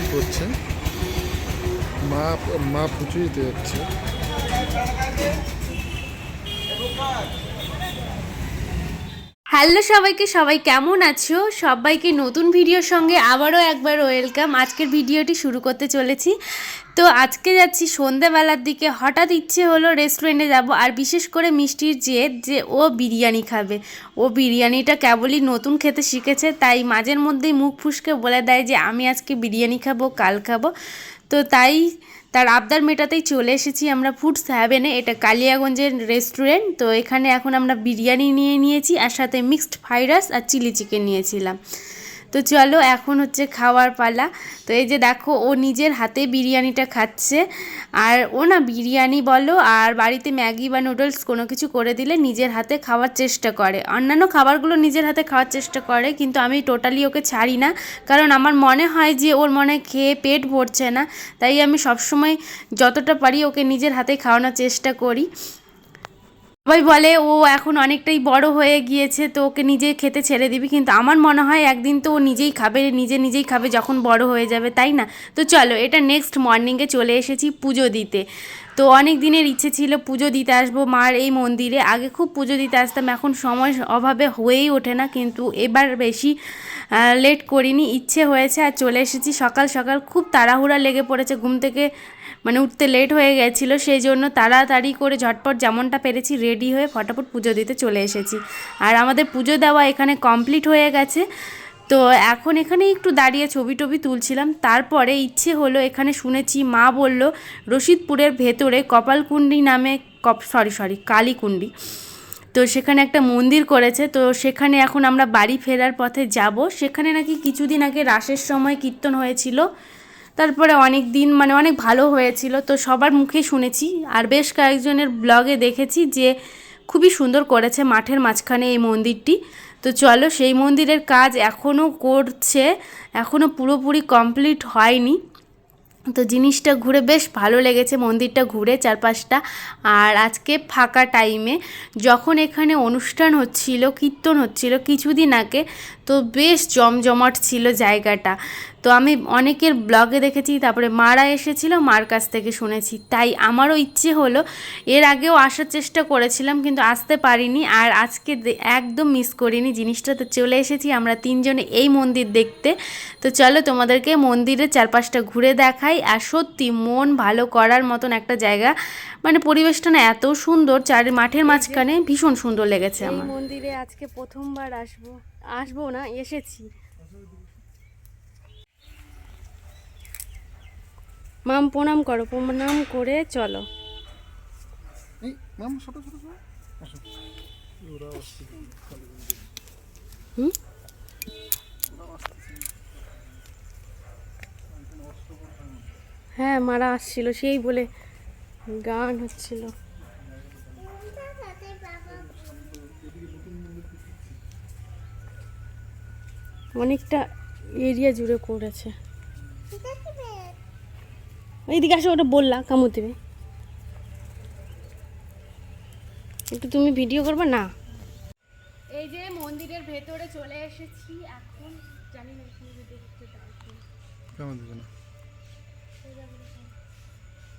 কি করছে। মা মা পুজো দিতে যাচ্ছে। হ্যালো সবাইকে, সবাই কেমন আছো? সবাইকে নতুন ভিডিওর সঙ্গে আবারও একবার ওয়েলকাম আজকের ভিডিওটি শুরু করতে চলেছি। তো আজকে যাচ্ছি সন্ধেবেলার দিকে। হঠাৎ ইচ্ছে হলো রেস্টুরেন্টে যাব আর বিশেষ করে মিষ্টির জেদ যে ও বিরিয়ানি খাবে। ও বিরিয়ানিটা কেবলই নতুন খেতে শিখেছে, তাই মাঝের মধ্যেই মুখ ফুসকে বলে দেয় যে, আমি আজকে বিরিয়ানি খাব, কাল খাব। তো তাই তার আবদার মেটাতেই চলে এসেছি আমরা ফুডস হ্যাভেনে এটা কালিয়াগঞ্জের রেস্টুরেন্ট তো এখানে এখন আমরা বিরিয়ানি নিয়ে নিয়েছি, আর সাথে মিক্সড ফ্রাইড রাইস আর চিলি চিকেন নিয়েছিলাম। তো চলো এখন হচ্ছে খাওয়ার পালা। তো এই যে দেখো, ও নিজের হাতে বিরিয়ানিটা খাচ্ছে। আর ও না বিরিয়ানি বলো আর বাড়িতে ম্যাগি বা নুডলস কোনো কিছু করে দিলে নিজের হাতে খাওয়ার চেষ্টা করে। অন্যান্য খাবারগুলো নিজের হাতে খাওয়ার চেষ্টা করে, কিন্তু আমি টোটালি ওকে ছাড়ি না। কারণ আমার মনে হয় যে ওর মনে খেয়ে পেট ভরছে না। তাই আমি সবসময় যতটা পারি ওকে নিজের হাতে খাওয়ানোর চেষ্টা করি। সবাই বলে, ও এখন অনেকটাই বড় হয়ে গিয়েছে, তো ওকে নিজে খেতে ছেড়ে দিবি। কিন্তু আমার মনে হয় একদিন তো ও নিজেই খাবে, নিজে নিজেই খাবে যখন বড় হয়ে যাবে, তাই না? তো চলো, এটা নেক্সট মর্নিংয়ে চলে এসেছি পুজো দিতে। তো অনেক দিনের ইচ্ছে ছিল পুজো দিতে আসব মার এই মন্দিরে। আগে খুব পুজো দিতে আসতাম, এখন সময় অভাবে হয়েই ওঠে না, কিন্তু এবার বেশি লেট করিনি, ইচ্ছে হয়েছে আর চলে এসেছি। সকাল সকাল খুব তাড়াহুড়া লেগে পড়েছে, ঘুম থেকে মানে উঠতে লেট হয়ে গেছিল, সেই জন্য তাড়াতাড়ি করে ঝটপট যেমনটা পেরেছি রেডি হয়ে ফটাফট পুজো দিতে চলে এসেছি। আর আমাদের পুজো দেওয়া এখানে কমপ্লিট হয়ে গেছে। তো এখন এখানে একটু দাঁড়িয়ে ছবি টবি তুলছিলাম, তারপরে ইচ্ছে হলো এখানে শুনেছি, মা বলল, রশিদপুরের ভেতরে কপালকুণ্ডি নামে কপ সরি সরি কালীকুণ্ডি। তো সেখানে একটা মন্দির করেছে, তো সেখানে এখন আমরা বাড়ি ফেরার পথে যাব। সেখানে নাকি কিছুদিন আগে রাসের সময় কীর্তন হয়েছিল, তারপরে অনেক দিন মানে অনেক ভালো হয়েছিল, তো সবার মুখে শুনেছি। আর বেশ কয়েকজনের ব্লগে দেখেছি যে খুবই সুন্দর করেছে মাঠের মাঝখানে এই মন্দিরটি। তো চলো সেই মন্দিরের কাজ এখনও করছে, এখনও পুরোপুরি কমপ্লিট হয়নি। তো জিনিসটা ঘুরে বেশ ভালো লেগেছে, মন্দিরটা ঘুরে চারপাশটা। আর আজকে ফাঁকা টাইমে যখন এখানে অনুষ্ঠান হচ্ছিল, কীর্তন হচ্ছিল, কিছুদিন আগে তো বেশ জমজমাট ছিল জায়গাটা। তো আমি অনেকের ব্লগে দেখেছি তারপরে মারা এসেছিল মার কাছ থেকে শুনেছি। তাই আমারও ইচ্ছে হলো এর আগেও আসার চেষ্টা করেছিলাম কিন্তু আসতে পারিনি। আর আজকে একদম মিস করিনি জিনিসটা তো চলে এসেছি আমরা তিনজনে এই মন্দির দেখতে। তো চলো তোমাদেরকে মন্দিরের চারপাশটা ঘুরে দেখাই। আর সত্যি মন ভালো করার মতন একটা জায়গা। মানে পরিবেশটা না এত সুন্দর চার মাঠের মাঝখানে ভীষণ সুন্দর লেগেছে আমার। মন্দিরে আজকে প্রথমবার আসব। আসব না এসেছি। মাম প্রণাম করো প্রণাম করে চলো। হুম? হ্যাঁ মারা আসছিল সেই বলে গান হচ্ছিল। অনেকটা এরিয়া জুড়ে করেছে এইদিকে আসো ওটা বললা কামড় দেবে। একটু তুমি ভিডিও করবে না? এই যে মন্দিরের ভেতরে চলে এসেছি এখন জানি না তুমি দেখতে পাচ্ছি কেমন দেবে না।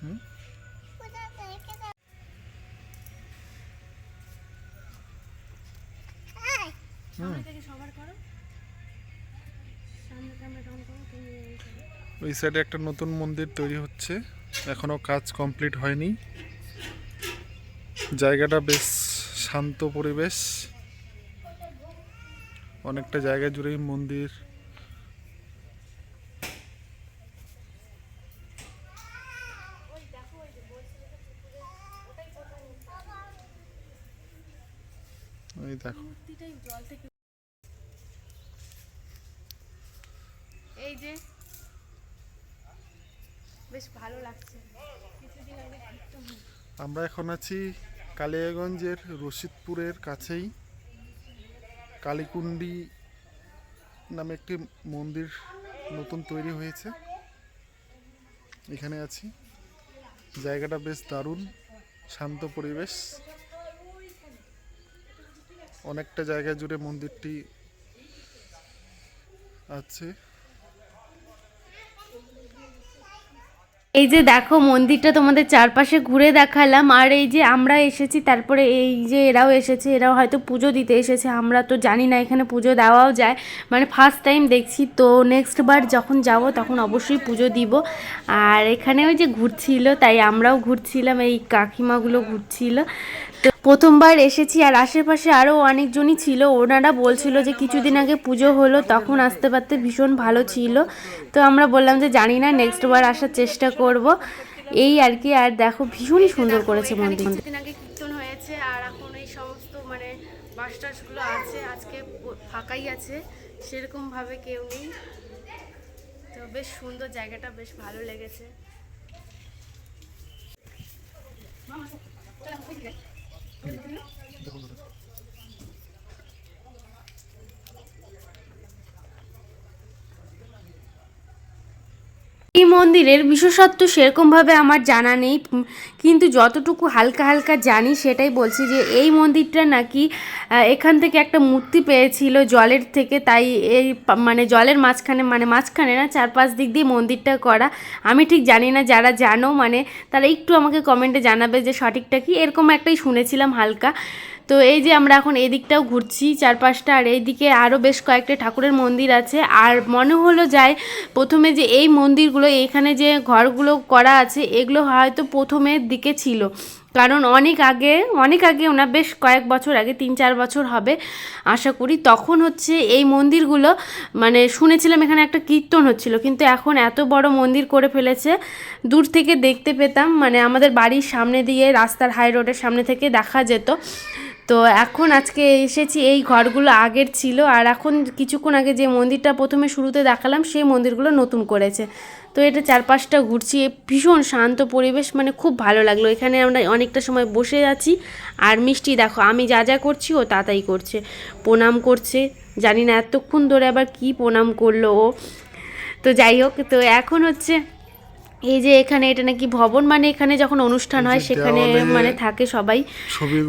হুম? ওই সাইডে একটা নতুন মন্দির তৈরি হচ্ছে। এখনও কাজ কমপ্লিট হয়নি। জায়গাটা বেশ শান্ত পরিবেশ। অনেকটা জায়গা জুড়েই মন্দির। ওই দেখো মূর্তিটাই জল থেকে এই যে আমরা এখন আছি কালিয়াগঞ্জের রশিদপুরের কাছেই। কালীকুণ্ডি নামে একটি মন্দির নতুন তৈরি হয়েছে। এখানে আছি। জায়গাটা বেশ দারুণ, শান্ত পরিবেশ। অনেকটা জায়গা জুড়ে মন্দিরটি আছে। এই যে দেখো মন্দিরটা তোমাদের চারপাশে ঘুরে দেখালাম, আর এই যে আমরা এসেছি, তারপরে এই যে এরাও এসেছে, এরাও হয়তো পুজো দিতে এসেছে, আমরা তো জানি না এখানে পুজো দেওয়াও যায়। মানে ফার্স্ট টাইম দেখছি, তো নেক্সট বার যখন যাব তখন অবশ্যই পুজো দিব। আর এখানে ওই যে ঘুরছিল, তাই আমরাও ঘুরছিলাম, এই কাকিমাগুলো ঘুরছিল। প্রথমবার এসেছি আর আশেপাশে আরও অনেকজনই ছিল। ওনারা বলছিল যে কিছুদিন আগে পুজো হলো, তখন আসতে পারতে ভীষণ ভালো ছিল। তো আমরা বললাম যে জানি না নেক্সট বার আসার চেষ্টা করব। এই আর কি, আর দেখো ভীষণই সুন্দর করেছে মন্দির আগে কীর্তন হয়েছে আর এখন এই সমস্ত মানে বাস টাসগুলো আছে, আজকে ফাঁকাই আছে, সেরকমভাবে কেউ নেই। তো বেশ সুন্দর জায়গাটা, বেশ ভালো লেগেছে। Dur, dur, dur. এই মন্দিরের বিশেষত্ব সেরকমভাবে আমার জানা নেই, কিন্তু যতটুকু হালকা হালকা জানি সেটাই বলছি যে এই মন্দিরটা নাকি এখান থেকে একটা মূর্তি পেয়েছিল জলের থেকে, তাই এই মানে জলের মাঝখানে মানে মাঝখানে না চার পাঁচ দিক দিয়ে মন্দিরটা করা। আমি ঠিক জানি না, যারা জানো মানে তারা একটু আমাকে কমেন্টে জানাবে যে সঠিকটা কি। এরকম একটাই শুনেছিলাম হালকা। তো এই যে আমরা এখন এই দিকটাও ঘুরছি চারপাশটা, আর এইদিকে আরও বেশ কয়েকটা ঠাকুরের মন্দির আছে। আর মনে হলো যায় প্রথমে যে এই মন্দিরগুলো, এখানে যে ঘরগুলো করা আছে, এগুলো হয়তো প্রথমের দিকে ছিল। কারণ অনেক আগে অনেক আগে ওনা বেশ কয়েক বছর আগে, তিন চার বছর হবে আশা করি, তখন হচ্ছে এই মন্দিরগুলো মানে শুনেছিলাম এখানে একটা কীর্তন হচ্ছিল, কিন্তু এখন এত বড় মন্দির করে ফেলেছে, দূর থেকে দেখতে পেতাম মানে আমাদের বাড়ির সামনে দিয়ে রাস্তার হাই রোডের সামনে থেকে দেখা যেত। তো এখন আজকে এসেছি, এই ঘরগুলো আগের ছিল আর এখন কিছুক্ষণ আগে যে মন্দিরটা প্রথমে শুরুতে দেখালাম, সেই মন্দিরগুলো নতুন করেছে। তো এটা চারপাশটা ঘুরছি ভীষণ শান্ত পরিবেশ মানে খুব ভালো লাগল। এখানে আমরা অনেকটা সময় বসে আছি আর মিষ্টি দেখো, আমি যা যা করছি ও তা করছে, প্রণাম করছে। জানি না এতক্ষণ ধরে আবার কি প্রণাম করল ও। তো যাই হোক, তো এখন হচ্ছে এই যে এখানে এটা নাকি ভবন মানে এখানে যখন অনুষ্ঠান হয় সেখানে মানে থাকে সবাই।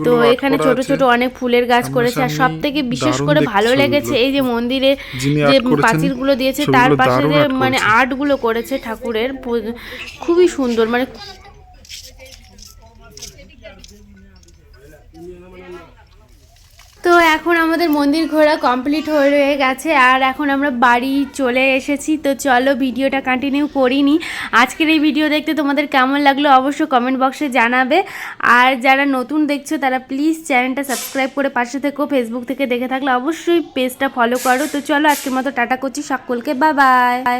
তো এখানে ছোট ছোট অনেক ফুলের গাছ করেছে। আর সব থেকে বিশেষ করে ভালো লেগেছে এই যে মন্দিরে যে প্রাচীরগুলো পাঁচিলগুলো দিয়েছে তার পাশে যে মানে আর্টগুলো করেছে। ঠাকুরের। খুবই সুন্দর। মানে তো এখন আমাদের মন্দির ঘোরা কমপ্লিট হয়ে গেছে আর এখন আমরা বাড়ি চলে এসেছি। তো চলো ভিডিওটা কন্টিনিউ করিনি। আজকের এই ভিডিও দেখতে তোমাদের কেমন লাগল অবশ্যই কমেন্ট বক্সে জানাবে। আর যারা নতুন দেখছ, তারা প্লিজ চ্যানেলটা সাবস্ক্রাইব করে পাশে থেকো। ফেসবুক থেকে দেখে থাকলে অবশ্যই পেজটা ফলো করো। তো চলো আজকের মতো টাটা করছি সকলকে। Bye bye